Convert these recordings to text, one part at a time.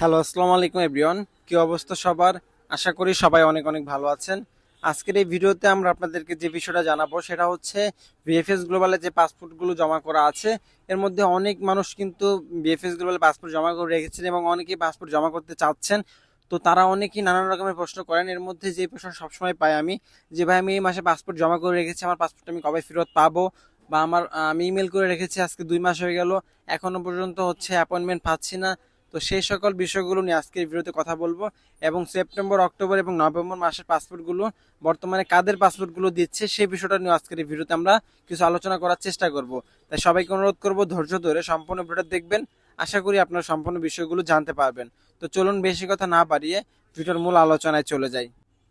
Hello আসসালামু আলাইকুম everyone কি অবস্থা সবার? আশা করি সবাই অনেক অনেক ভালো আছেন। আজকের এই ভিডিওতে আমরা আপনাদেরকে যে বিষয়টা জানাব, সেটা হচ্ছে বিএফএস গ্লোবালে যে পাসপোর্টগুলো জমা করা আছে, এর মধ্যে অনেক মানুষ কিন্তু বিএফএস গ্লোবালে পাসপোর্ট জমা করে রেখেছেন এবং অনেকেই পাসপোর্ট জমা করতে চাচ্ছেন। তো তারা অনেকেই নানান রকমের প্রশ্ন করেন। এর মধ্যে যে প্রশ্ন সবসময় পাই আমি, যে ভাই, আমি এই মাসে পাসপোর্ট জমা করে রেখেছি, আমার পাসপোর্ট আমি কবে ফেরত পাবো? বা আমার আমি ইমেল করে রেখেছি, আজকে দুই মাস হয়ে গেল এখনও পর্যন্ত হচ্ছে অ্যাপয়েন্টমেন্ট পাচ্ছি না। তো সেই সকল বিষয়গুলো নিয়ে আজকের ভিডিওতে কথা বলব এবং সেপ্টেম্বর, অক্টোবর এবং নভেম্বর মাসের পাসপোর্টগুলো, বর্তমানে কাদের পাসপোর্টগুলো দিচ্ছে সেই বিষয়টা নিয়ে আজকের এই ভিডিওতে আমরা কিছু আলোচনা করার চেষ্টা করব। তাই সবাইকে অনুরোধ করব ধৈর্য ধরে সম্পূর্ণ ভিডিওটা দেখবেন। আশা করি আপনারা সম্পূর্ণ বিষয়গুলো জানতে পারবেন। তো চলুন বেশি কথা না বাড়িয়ে ভিডিওর মূল আলোচনায় চলে যাই।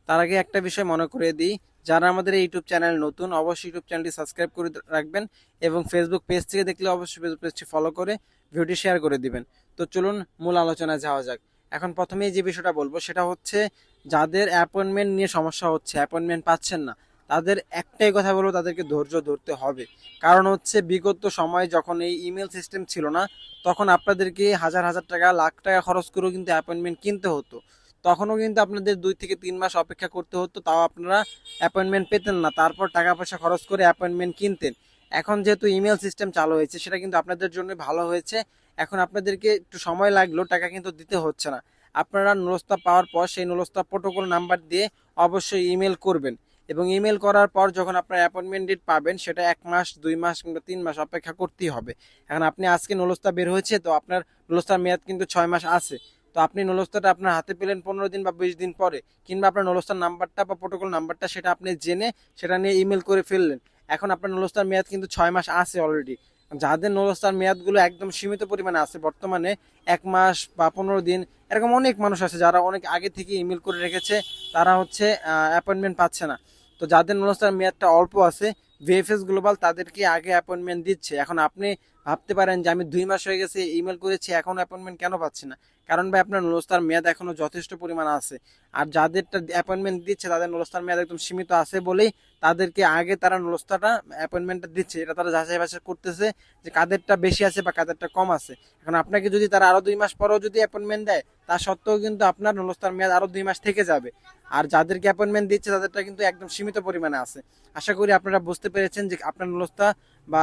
তার আগে একটা বিষয় মনে করিয়ে দিই, যারা আমাদের ইউটিউব চ্যানেল নতুন, অবশ্যই ইউটিউব চ্যানেলটি সাবস্ক্রাইব করে রাখবেন এবং ফেসবুক পেজ থেকে দেখলে অবশ্যই ফেসবুক পেজটি ফলো করে ভিডিওটি শেয়ার করে দিবেন। তো চলুন মূল আলোচনায় যাওয়া যাক। এখন প্রথমেই যে বিষয়টা বলব, সেটা হচ্ছে যাদের অ্যাপয়েন্টমেন্ট নিয়ে সমস্যা হচ্ছে অ্যাপয়েন্টমেন্ট পাচ্ছেন না, তাদের একটাই কথা বলব, তাদেরকে ধৈর্য ধরতে হবে। কারণ হচ্ছে বিগত সময়ে যখন এই ইমেল সিস্টেম ছিল না, তখন আপনাদেরকে হাজার হাজার টাকা, লাখ টাকা খরচ করেও কিন্তু অ্যাপয়েন্টমেন্ট কিনতে হতো। তখনও কিন্তু আপনাদের দুই থেকে তিন মাস অপেক্ষা করতে হতো, তাও আপনারা অ্যাপয়েন্টমেন্ট পেতেন না। তারপর টাকা পয়সা খরচ করে অ্যাপয়েন্টমেন্ট কিনতেন। এখন যেহেতু ইমেল সিস্টেম চালু হয়েছে, সেটা কিন্তু আপনাদের জন্য ভালো হয়েছে। এখন আপনাদেরকে একটু সময় লাগলেও টাকা কিন্তু দিতে হচ্ছে না। আপনারা নুলস্তা পাওয়ার পর সেই নুলস্তা প্রোটোকল নাম্বার দিয়ে অবশ্যই ইমেল করবেন। এবং ইমেল করার পর যখন আপনার অ্যাপয়েন্টমেন্ট ডেট পাবেন, সেটা এক মাস, দুই মাস কিংবা তিন মাস অপেক্ষা করতেই হবে। এখন আপনি আজকে নলস্তা বের হয়েছে, তো আপনার নলস্তার মেয়াদ কিন্তু ছয় মাস আছে। তো আপনি নলস্তাটা আপনার হাতে পেলেন পনেরো দিন বা বিশ দিন পরে, কিংবা আপনার নলস্তার নাম্বারটা বা প্রোটোকল নাম্বারটা সেটা আপনি জেনে, সেটা নিয়ে ইমেল করে ফেললেন। এখন আপনার নলস্তার মেয়াদ কিন্তু ছয় মাস আছে অলরেডি যাদের নলস্তার মেয়াদগুলো একদম সীমিত পরিমাণে আছে, বর্তমানে এক মাস বা পনেরো দিন এরকম অনেক মানুষ আছে যারা অনেক আগে থেকে ইমেল করে রেখেছে, তারা হচ্ছে অ্যাপয়েন্টমেন্ট পাচ্ছে না। তো যাদের নলস্তার মেয়াদটা অল্প আছে ভিএফএস গ্লোবাল তাদেরকে আগে অ্যাপয়েন্টমেন্ট দিচ্ছে। এখন আপনি ভাবতে পারেন যে আমি দুই মাস হয়ে গেছে ইমেল করেছি এখনও অ্যাপয়েন্টমেন্ট কেন পাচ্ছি না? কারণ ভাই, আপনার নলস্তার মেয়াদ এখনও যথেষ্ট পরিমাণ আছে। আর যাদেরটা অ্যাপয়েন্টমেন্ট দিচ্ছে, তাদের নলস্তার মেয়াদ একদম সীমিত আছে বলেই তাদেরকে আগে তারা নলস্তাটা অ্যাপয়েন্টমেন্টটা দিচ্ছে। এটা তারা যাচাই বাছাই করতেছে যে কাদেরটা বেশি আছে বা কাদেরটা কম আছে। এখন আপনাকে যদি তারা আরও দুই মাস পরেও যদি অ্যাপয়েন্টমেন্ট দেয়, তা সত্ত্বেও কিন্তু আপনার নলস্তার মেয়াদ আরও দুই মাস থেকে যাবে। আর যাদেরকে অ্যাপয়েন্টমেন্ট দিচ্ছে, তাদেরটা কিন্তু একদম সীমিত পরিমাণে আছে। আশা করি আপনারা বুঝতে পেরেছেন যে আপনার নলস্তা বা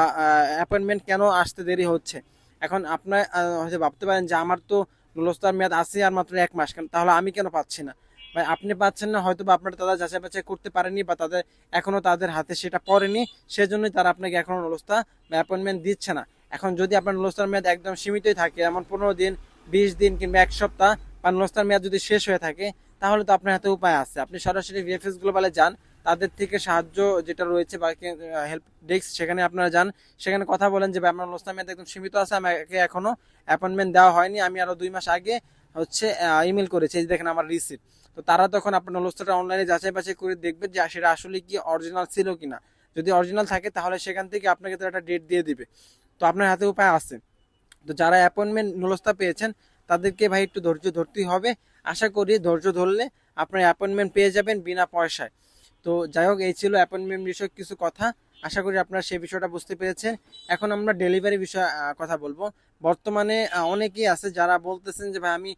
অ্যাপয়েন্টমেন্ট কেন আসতে দেরি হচ্ছে? এখন আপনার হয়তো ভাবতে পারেন যে আমার তো নলস্তার মেয়াদ আছে আর মাত্র এক মাস, কেন তাহলে আমি কেন পাচ্ছি না? ভাই, আপনি পাচ্ছেন না, হয়তো বা আপনারা তারা যাচাই বাছাই করতে পারেনি বা তাদের এখনও তাদের হাতে সেটা পড়েনি, সেজন্যই তারা আপনাকে এখনও নলস্তা বা অ্যাপয়েন্টমেন্ট দিচ্ছে না। এখন যদি আপনার নলস্তার মেয়াদ একদম সীমিতই থাকে, এমন পনেরো দিন, বিশ দিন কিংবা এক সপ্তাহ, বা নলস্তার মেয়াদ যদি শেষ হয়ে থাকে, তাহলে তো আপনার হাতে উপায় আছে। আপনি সরাসরি ভিএফএস গ্লোবালে যান তাদের থেকে সাহায্য যেটা রয়েছে বা হেল্প ডেস্ক সেখানে আপনারা যান। সেখানে কথা বলেন যে, ভাই, আমার নলস্তার মেয়াদ একদম সীমিত আছে, আমাকে এখনও অ্যাপয়েন্টমেন্ট দেওয়া হয়নি। আমি আরও দুই মাস আগে হচ্ছে ইমেল করেছি। এই দেখেন আমার রিসিপ্ট তো তারা তখন আপনার নলস্তাটা অনলাইনে যাচাই বাছাই করে দেখবে যে, সেটা আসলে কি অরিজিনাল ছিল কি না যদি অরিজিনাল থাকে, তাহলে সেখান থেকে আপনাকে তো একটা ডেট দিয়ে দিবে। তো আপনার হাতে উপায় আছে। তো যারা অ্যাপয়েন্টমেন্ট নলস্তা পেয়েছেন, তাদেরকে ভাই একটু ধৈর্য ধরতেই হবে। আশা করি ধৈর্য ধরলে আপনার অ্যাপয়েন্টমেন্ট পেয়ে যাবেন বিনা পয়সায়। তো যাই হোক, এই ছিল অ্যাপয়েন্টমেন্ট বিষয়ক কিছু কথা। আশা করি আপনারা সেই বিষয়টা বুঝতে পেরেছেন। এখন আমরা ডেলিভারি বিষয়ে কথা বলব। বর্তমানে অনেকেই আছে যারা বলতেছেন যে, ভাই, আমি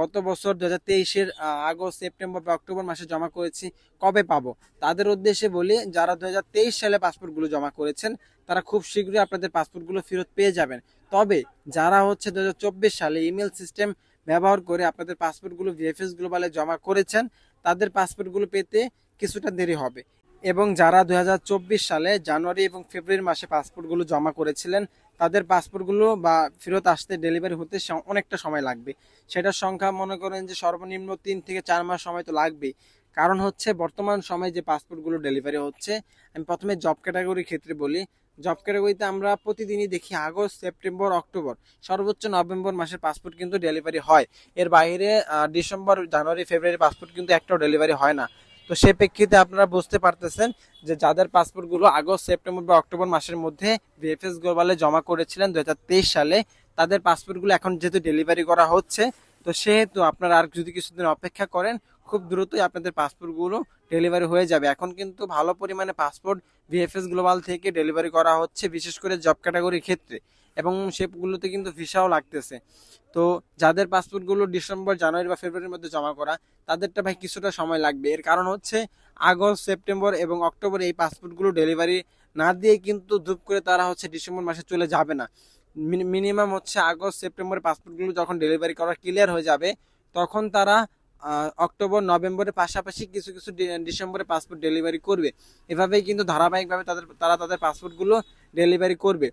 গত বছর দু হাজার তেইশের আগস্ট, সেপ্টেম্বর বা অক্টোবর মাসে জমা করেছি, কবে পাবো? তাদের উদ্দেশ্যে বলি, যারা দু হাজার তেইশ সালে পাসপোর্টগুলো জমা করেছেন, তারা খুব শীঘ্রই আপনাদের পাসপোর্টগুলো ফেরত পেয়ে যাবেন। তবে, যারা হচ্ছে দু হাজার চব্বিশ সালে ইমেল সিস্টেম ব্যবহার করে আপনাদের পাসপোর্টগুলো ভিএফএস গ্লোবালে জমা করেছেন, তাদের পাসপোর্টগুলো পেতে কিছুটা দেরি হবে। এবং যারা দু হাজার চব্বিশ সালে জানুয়ারি এবং ফেব্রুয়ারি মাসে পাসপোর্টগুলো জমা করেছিলেন, তাদের পাসপোর্টগুলো বা ফেরত আসতে ডেলিভারি হতে অনেকটা সময় লাগবে। সেটার সংখ্যা মনে করেন যে সর্বনিম্ন তিন থেকে চার মাস সময় তো লাগবেই। কারণ হচ্ছে বর্তমান সময়ে যে পাসপোর্টগুলো ডেলিভারি হচ্ছে, আমি প্রথমে জব ক্যাটাগরির ক্ষেত্রে বলি। জব ক্যাটাগরিতে আমরা প্রতিদিনই দেখি আগস্ট, সেপ্টেম্বর, অক্টোবর, সর্বোচ্চ নভেম্বর মাসের পাসপোর্ট কিন্তু ডেলিভারি হয়। এর বাইরে ডিসেম্বর, জানুয়ারি, ফেব্রুয়ারি পাসপোর্ট কিন্তু একটাও ডেলিভারি হয় না। তো সে প্রেক্ষিতে আপনারা বুঝতে পারতেছেন যে যাদের পাসপোর্টগুলো আগস্ট, সেপ্টেম্বর বা অক্টোবর মাসের মধ্যে ভিএফএস গ্লোবালে জমা করেছিলেন দু হাজার তেইশ সালে, তাদের পাসপোর্টগুলো এখন যেহেতু ডেলিভারি করা হচ্ছে, তো সেহেতু আপনারা আর যদি কিছুদিন অপেক্ষা করেন, খুব দ্রুতই আপনাদের পাসপোর্টগুলো ডেলিভারি হয়ে যাবে। এখন কিন্তু ভালো পরিমাণে পাসপোর্ট ভিএফএস গ্লোবাল থেকে ডেলিভারি করা হচ্ছে, বিশেষ করে জব ক্যাটাগরির ক্ষেত্রে। এবং সেগুলোতে কিন্তু ভিসাও লাগতেছে। তো যাদের পাসপোর্টগুলো ডিসেম্বর, জানুয়ারি বা ফেব্রুয়ারির মধ্যে জমা করা, তাদেরটা ভাই কিছুটা সময় লাগবে। এর কারণ হচ্ছে আগস্ট, সেপ্টেম্বর এবং অক্টোবর এই পাসপোর্টগুলো ডেলিভারি না দিয়ে কিন্তু ধূপ করে তারা হচ্ছে ডিসেম্বর মাসে চলে যাবে না। মিনিমাম হচ্ছে আগস্ট, সেপ্টেম্বরে পাসপোর্টগুলো যখন ডেলিভারি করা ক্লিয়ার হয়ে যাবে, তখন তারা অক্টোবর, নভেম্বরের পাশাপাশি কিছু কিছু ডিসেম্বরে পাসপোর্ট ডেলিভারি করবে। এভাবেই কিন্তু ধারাবাহিকভাবে তাদের, তারা তাদের পাসপোর্টগুলো ডেলিভারি করবে।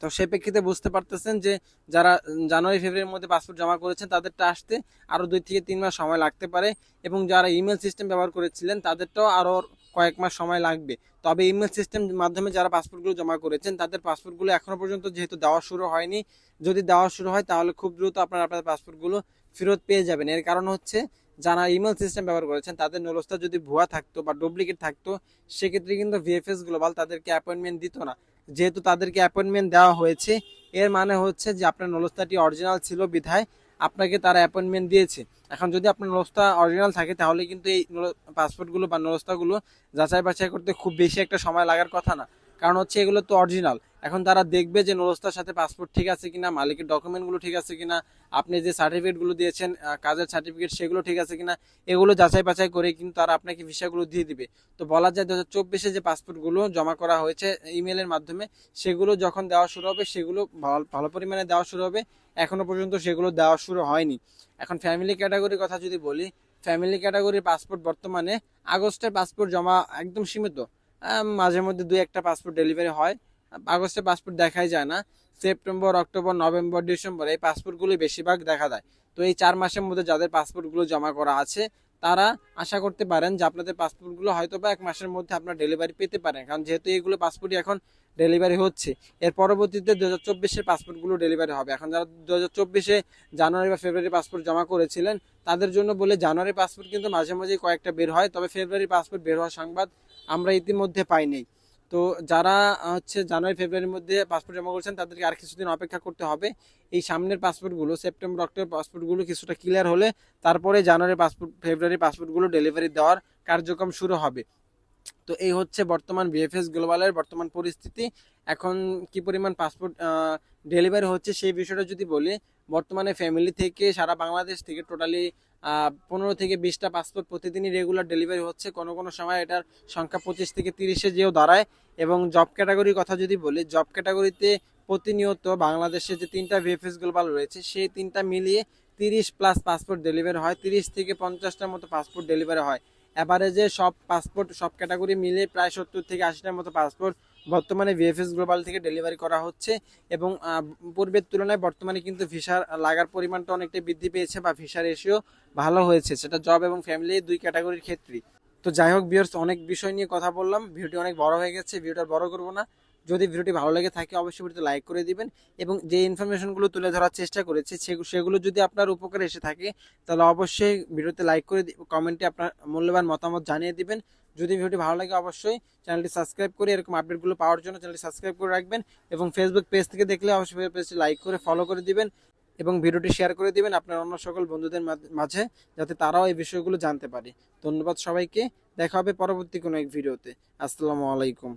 তো সেই প্রেক্ষিতে বুঝতে পারতেছেন যে যারা জানুয়ারি, ফেব্রুয়ারির মধ্যে পাসপোর্ট জমা করেছেন, তাদেরটা আসতে আরও দুই থেকে তিন মাস সময় লাগতে পারে এবং যারা ইমেল সিস্টেম ব্যবহার করেছিলেন, তাদেরটাও আরও কয়েক মাস সময় লাগবে। তবে ইমেল সিস্টেম মাধ্যমে যারা পাসপোর্টগুলো জমা করেছেন, তাদের পাসপোর্টগুলো এখনও পর্যন্ত যেহেতু দেওয়া শুরু হয়নি, যদি দেওয়া শুরু হয় তাহলে খুব দ্রুত আপনারা আপনাদের পাসপোর্টগুলো ফেরত পেয়ে যাবেন। এর কারণ হচ্ছে, যারা ইমেল সিস্টেম ব্যবহার করেছেন, তাদের নলস্তা যদি ভুয়া থাকতো বা ডুপ্লিকেট থাকতো, সেক্ষেত্রে কিন্তু ভিএফএস গ্লোবাল তাদেরকে অ্যাপয়েন্টমেন্ট দিত না। যেহেতু তাদেরকে অ্যাপয়েন্টমেন্ট দেওয়া হয়েছে, এর মানে হচ্ছে যে আপনার নলস্তাটি অরিজিনাল ছিল বিধায় আপনাকে তারা অ্যাপয়েন্টমেন্ট দিয়েছে। এখন যদি আপনার নলস্তা অরিজিনাল থাকে, তাহলে কিন্তু এই পাসপোর্টগুলো বা নলস্তাগুলো যাচাই বাছাই করতে খুব বেশি একটা সময় লাগার কথা না। কারণ হচ্ছে এগুলো তো অরিজিনাল এখন তারা দেখবে যে নলস্তার সাথে পাসপোর্ট ঠিক আছে কিনা, মালিকের ডকুমেন্টগুলো ঠিক আছে কিনা, আপনি যে সার্টিফিকেটগুলো দিয়েছেন কাজের সার্টিফিকেট সেগুলো ঠিক আছে কিনা, এগুলো যাচাই বাছাই করে কিন্তু তারা আপনাকে ভিসাগুলো দিয়ে দিবে। তো বলা যায় দু হাজার চব্বিশে যে পাসপোর্টগুলো জমা করা হয়েছে ইমেলের মাধ্যমে, সেগুলো যখন দেওয়া শুরু হবে, সেগুলো ভালো- ভালো পরিমাণে দেওয়া শুরু হবে। এখনও পর্যন্ত সেগুলো দেওয়া শুরু হয়নি। এখন ফ্যামিলি ক্যাটাগরির কথা যদি বলি ফ্যামিলি ক্যাটাগরির পাসপোর্ট বর্তমানে আগস্টের পাসপোর্ট জমা একদম সীমিত। মাঝে মধ্যে দুই একটা পাসপোর্ট ডেলিভারি হয়। আগস্টে পাসপোর্ট দেখাই যায় না। সেপ্টেম্বর, অক্টোবর, নভেম্বর, ডিসেম্বর এই পাসপোর্টগুলি বেশিরভাগ দেখা যায় তো এই চার মাসের মধ্যে যাদের পাসপোর্টগুলো জমা করা আছে, তারা আশা করতে পারেন যে আপনাদের পাসপোর্টগুলো হয়তো বা এক মাসের মধ্যে আপনার ডেলিভারি পেতে পারেন। কারণ যেহেতু এইগুলো পাসপোর্টই এখন ডেলিভারি হচ্ছে, এর পরবর্তীতে দু হাজার চব্বিশের পাসপোর্টগুলো ডেলিভারি হবে। এখন যারা দু হাজার চব্বিশে জানুয়ারি বা ফেব্রুয়ারি পাসপোর্ট জমা করেছিলেন, তাদের জন্য বলে জানুয়ারি পাসপোর্ট কিন্তু মাঝে মাঝেই কয়েকটা বের হয়, তবে ফেব্রুয়ারি পাসপোর্ট বের হওয়ার সংবাদ আমরা ইতিমধ্যে পাইনি। তো যারা হচ্ছে জানুয়ারি, ফেব্রুয়ারির মধ্যে পাসপোর্ট জমা করছেন, তাদেরকে আর কিছুদিন অপেক্ষা করতে হবে। এই সামনের পাসপোর্টগুলো সেপ্টেম্বর অক্টোবর পাসপোর্টগুলো কিছুটা ক্লিয়ার হলে তারপরে জানুয়ারি পাসপোর্ট ফেব্রুয়ারি পাসপোর্টগুলো ডেলিভারি দেওয়ার কার্যক্রম শুরু হবে। তো এই হচ্ছে বর্তমান বিএফএস গ্লোবালের বর্তমান পরিস্থিতি। এখন কি পরিমাণ পাসপোর্ট ডেলিভারি হচ্ছে সেই বিষয়টা যদি বলি, বর্তমানে ফ্যামিলি থেকে সারা বাংলাদেশ থেকে টোটালি পনেরো থেকে বিশটা পাসপোর্ট প্রতিদিনই রেগুলার ডেলিভারি হচ্ছে। কোনো কোনো সময় এটার সংখ্যা পঁচিশ থেকে তিরিশে যেও দাঁড়ায়। এবং জব ক্যাটাগরির কথা যদি বলি জব ক্যাটাগরিতে প্রতিনিয়ত বাংলাদেশে যে তিনটা ভিএফএস গ্লোবাল রয়েছে, সেই তিনটা মিলিয়ে তিরিশ প্লাস পাসপোর্ট ডেলিভারি হয়। তিরিশ থেকে পঞ্চাশটার মতো পাসপোর্ট ডেলিভারি হয়। অ্যাভারেজে সব পাসপোর্ট সব ক্যাটাগরি মিলে প্রায় সত্তর থেকে আশিটার মতো পাসপোর্ট বর্তমানে ভিএফএস গ্লোবাল থেকে ডেলিভারি করা হচ্ছে এবং পূর্বের তুলনায় বর্তমানে কিন্তু ভিসার লাগার পরিমাণটা অনেকটাই বৃদ্ধি পেয়েছে বা ভিসার রেশিও ভালো হয়েছে। সেটা জব এবং ফ্যামিলি দুই ক্যাটাগরির ক্ষেত্রেই। তো যাই হোক বিয়ার্স অনেক বিষয় নিয়ে কথা বললাম। ভিডিওটি অনেক বড় হয়ে গেছে, ভিডিওটা বড় করব না। যদি ভিডিওটি ভালো লেগে থাকে, অবশ্যই ভিডিওতে লাইক করে দিবেন এবং যে ইনফরমেশনগুলো তুলে ধরার চেষ্টা করেছে সেগু- সেগুলো যদি আপনার উপকারে এসে থাকে, তাহলে অবশ্যই ভিডিওতে লাইক করে কমেন্টে আপনার মূল্যবান মতামত জানিয়ে দিবেন। যদি ভিডিওটি ভালো লাগে অবশ্যই চ্যানেলটি সাবস্ক্রাইব করে এরকম আপডেটগুলো পাওয়ার জন্য চ্যানেলটি সাবস্ক্রাইব করে রাখবেন এবং ফেসবুক পেজ থেকে দেখলে অবশ্যই পেজটি লাইক করে ফলো করে দিবেন এবং ভিডিওটি শেয়ার করে দিবেন আপনার অন্য সকল বন্ধুদের মাঝ- যাতে তারাও এই বিষয়গুলো জানতে পারে। ধন্যবাদ সবাইকে। দেখা হবে পরবর্তী কোনো এক ভিডিওতে। আসসালামু আলাইকুম।